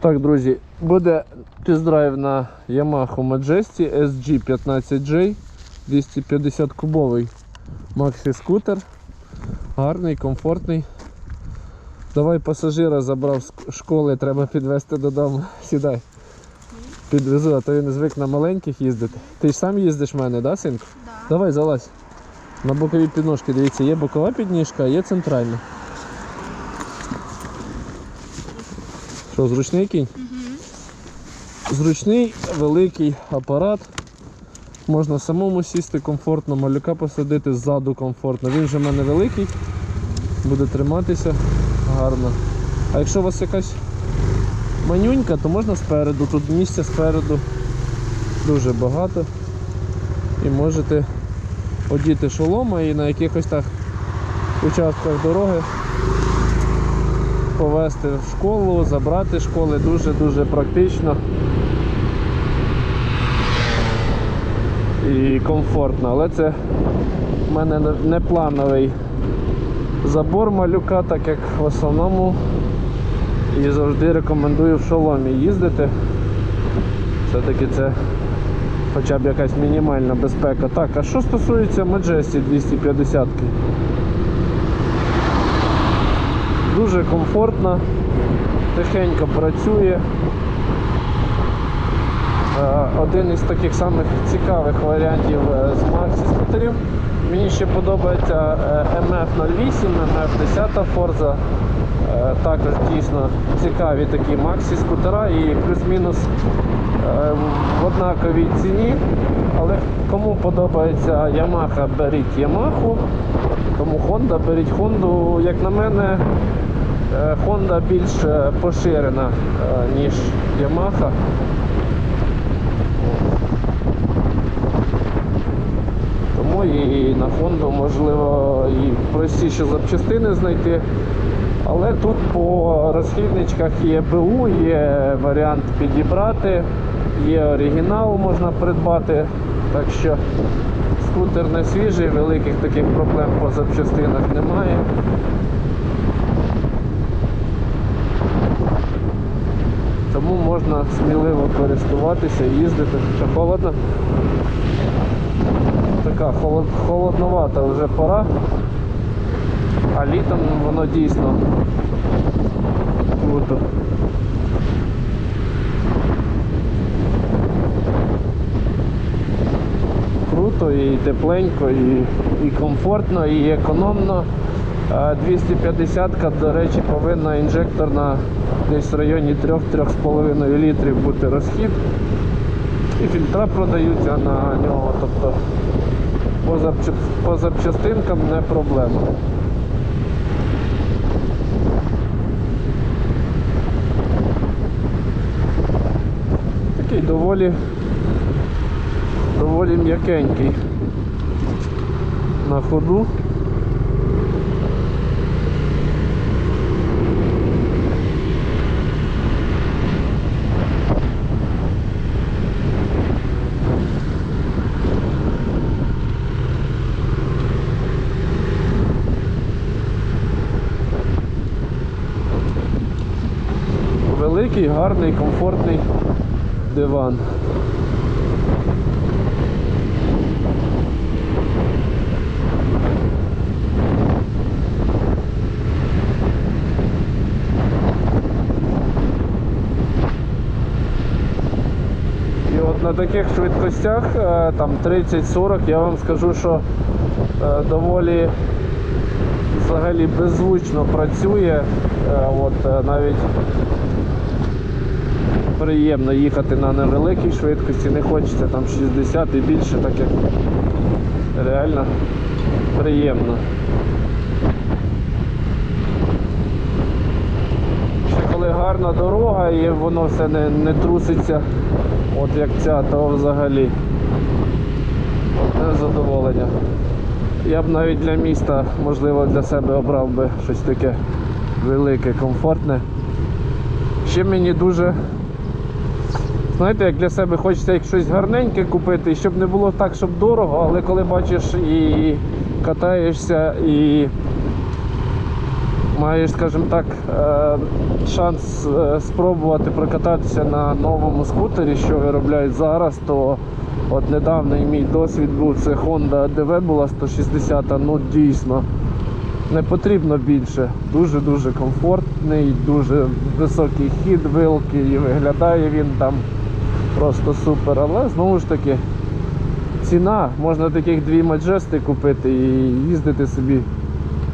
Так, друзі, буде тест-драйв на Yamaha Majesty SG15J 250 кубовий Maxi скутер. Гарний, комфортний. Давай пасажира забрав з школи, треба підвезти додому. Сідай. Підвезу, а то він звик на маленьких їздити. Ти ж сам їздиш в мене, да, синку? Да. Давай залазь. На бокові підножки, дивіться, є бокова підніжка, є центральна. Що, зручний кінь? Зручний, великий апарат. Можна самому сісти комфортно, малюка посадити ззаду комфортно. Він вже в мене великий, буде триматися гарно. А якщо у вас якась манюнька, то можна спереду. Тут місця спереду дуже багато. І можете одіти шолома і на якихось так участках дороги повезти в школу, забрати школи дуже-дуже практично і комфортно. Але це в мене не- плановий забор малюка, так як в основному і завжди рекомендую в шоломі їздити. Все-таки це хоча б якась мінімальна безпека. Так, а що стосується Majesty 250 Дуже комфортно, тихенько працює. Е, Один із таких самих цікавих варіантів е, з Maxi скутерів. Мені ще подобається е, MF08, MF10 Forza. Також дійсно цікаві такі Maxi скутера і плюс-мінус е, в однаковій ціні. Але кому подобається Yamaha, беріть Yamaha. Кому Honda, беріть Honda. Як на мене, Honda більш е, поширена, е, ніж Yamaha. Тому і на Honda можливо і простіше запчастини знайти. Але тут по розхідничках є БУ, є варіант підібрати, є оригінал можна придбати. Так що скутер не свіжий, великих таких проблем по запчастинах немає. Тому можна сміливо користуватися і їздити. Що холодно? Така холод, холодновата вже пора. А літом воно дійсно круто. Круто і тепленько, і, і комфортно, і економно. А 250-ка, до речі, повинна інжекторна десь в районі 3-3,5 літрів бути розхід. І фільтра продаються на нього. Тобто по запчастинкам не проблема. Такий доволі доволі м'якенький на ходу. Великий, гарний, комфортний диван. На таких швидкостях, е, там 30-40, я вам скажу, що е, доволі взагалі беззвучно працює. Е, От навіть приємно їхати на невеликій швидкості, не хочеться там 60 і більше, так як реально приємно. Ще коли гарна дорога і воно все не, не труситься, от як ця, то взагалі одне задоволення. Я б навіть для міста, можливо, для себе обрав би щось таке велике, комфортне. Ще мені дуже, знаєте, як для себе хочеться щось гарненьке купити, щоб не було так, щоб дорого, але коли бачиш і катаєшся, і маєш, скажімо так, е, шанс е, спробувати прокататися на новому скутері, що виробляють зараз, то от недавній мій досвід був, це Honda DV була 160, ну дійсно не потрібно більше. Дуже-дуже комфортний, дуже високий хід, вилки і виглядає він там просто супер. Але знову ж таки, ціна, можна таких дві маджести купити і їздити собі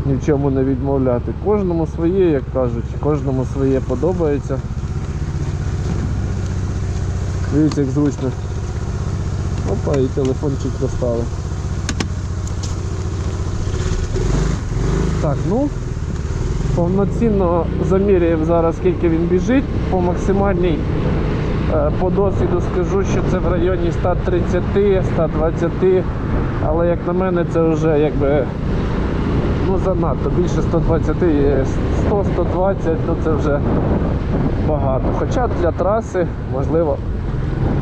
ні в чому не відмовляти. Кожному своє, як кажуть, кожному своє подобається. Дивіться, як зручно. Опа, і телефончик достали. Так, ну, повноцінно заміряємо зараз, скільки він біжить. По максимальній по досвіду скажу, що це в районі 130-120, але як на мене це вже якби ну занадто. Більше 120 є 100-120, ну це вже багато. Хоча для траси, можливо,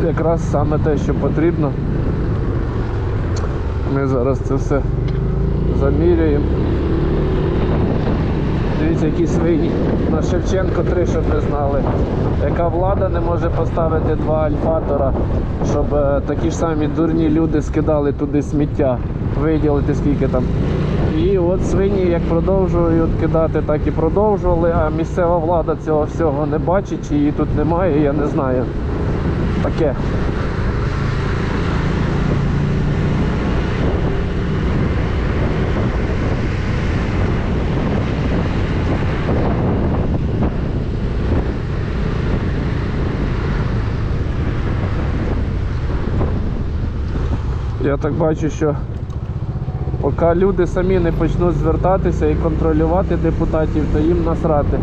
якраз саме те, що потрібно. Ми зараз це все заміряємо. Дивіться, які свині. На Шевченко 3, щоб ви знали. Яка влада не може поставити два альфатора, щоб е, такі ж самі дурні люди скидали туди сміття, виділити скільки там. І от свині як продовжують кидати, так і продовжували, а місцева влада цього всього не бачить, чи її тут немає, я не знаю. Таке. Так бачу, що поки люди самі не почнуть звертатися і контролювати депутатів, то їм насрати.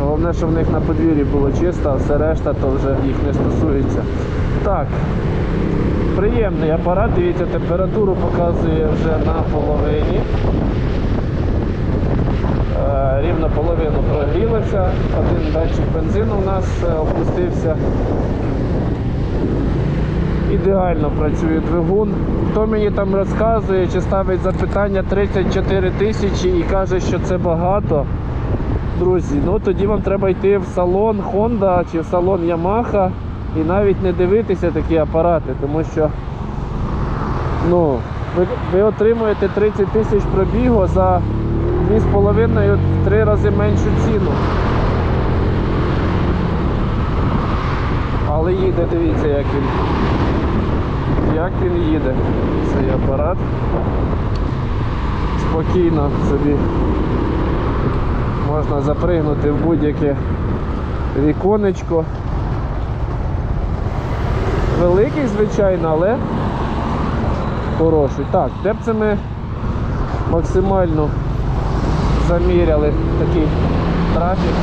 Головне, щоб в них на подвір'ї було чисто, а все решта то вже їх не стосується. Так, приємний апарат, дивіться, температуру показує вже на половині. Е, Рівно половину прогрілося, один датчик бензину у нас е, опустився. Ідеально працює двигун. Хто мені там розказує чи ставить запитання 34 тисячі і каже, що це багато. Друзі, ну тоді вам треба йти в салон Honda чи в салон Yamaha і навіть не дивитися такі апарати, тому що ну, ви, ви отримуєте 30 тисяч пробігу за 2,5 в 3 рази меншу ціну. Але їде, дивіться, як він. Як він їде, цей апарат. Спокійно собі можна запригнути в будь-яке віконечко. Великий, звичайно, але хороший. Так, де б це ми максимально заміряли такий трафік.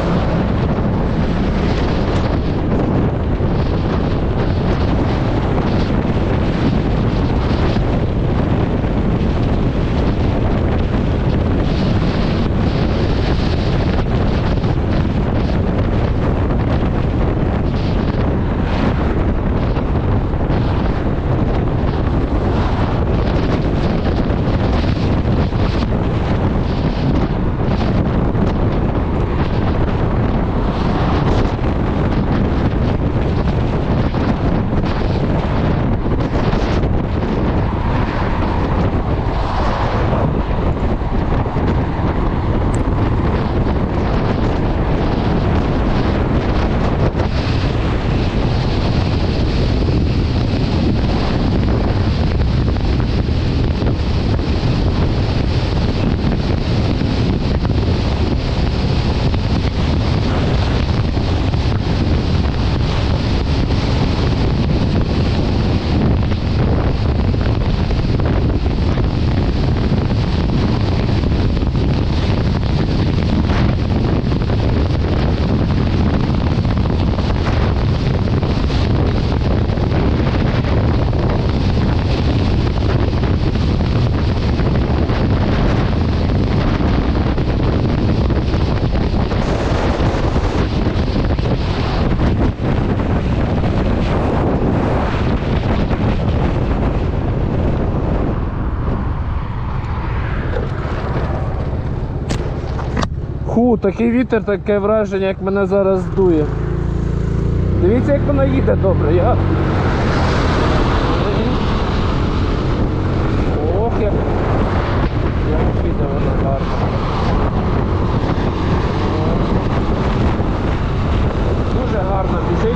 Фу, такий вітер, таке враження, як мене зараз дує. Дивіться, як вона їде добре. Я... Ох, як, як піде вона гарно. Дуже гарно біжить.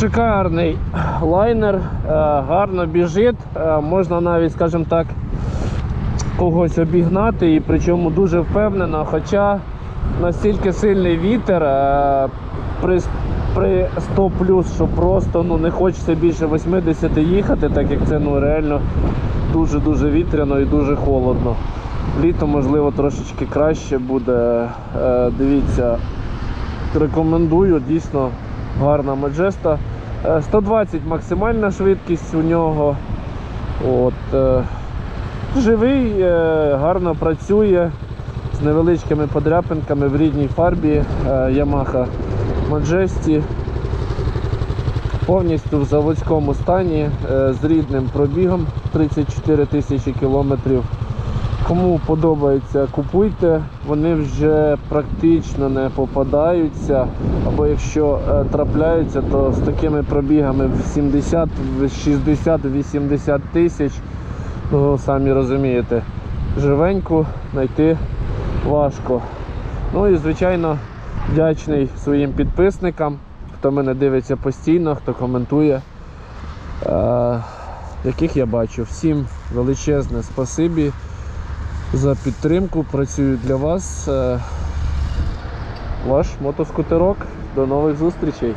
Шикарний лайнер, е, гарно біжить, е, можна навіть, скажімо так, когось обігнати і причому дуже впевнено, хоча настільки сильний вітер е, при, при 100 плюс, що просто ну, не хочеться більше 80 їхати, так як це ну, реально дуже-дуже вітряно і дуже холодно. Літо, можливо, трошечки краще буде. Дивіться, рекомендую, дійсно гарна Маджеста. Е, 120 максимальна швидкість у нього. От, е, живий, е, гарно працює з невеличкими подряпинками в рідній фарбі е, Yamaha Majesty. Повністю в заводському стані е, з рідним пробігом 34 тисячі кілометрів. Кому подобається, купуйте. Вони вже практично не попадаються. Або якщо е, трапляються, то з такими пробігами в 70, в 60, 80 тисяч. Ну, самі розумієте, живеньку знайти важко. Ну і звичайно вдячний своїм підписникам, хто мене дивиться постійно, хто коментує, е, яких я бачу. Всім величезне спасибі за підтримку. Працюю для вас. Е, Ваш мотоскутерок. До нових зустрічей.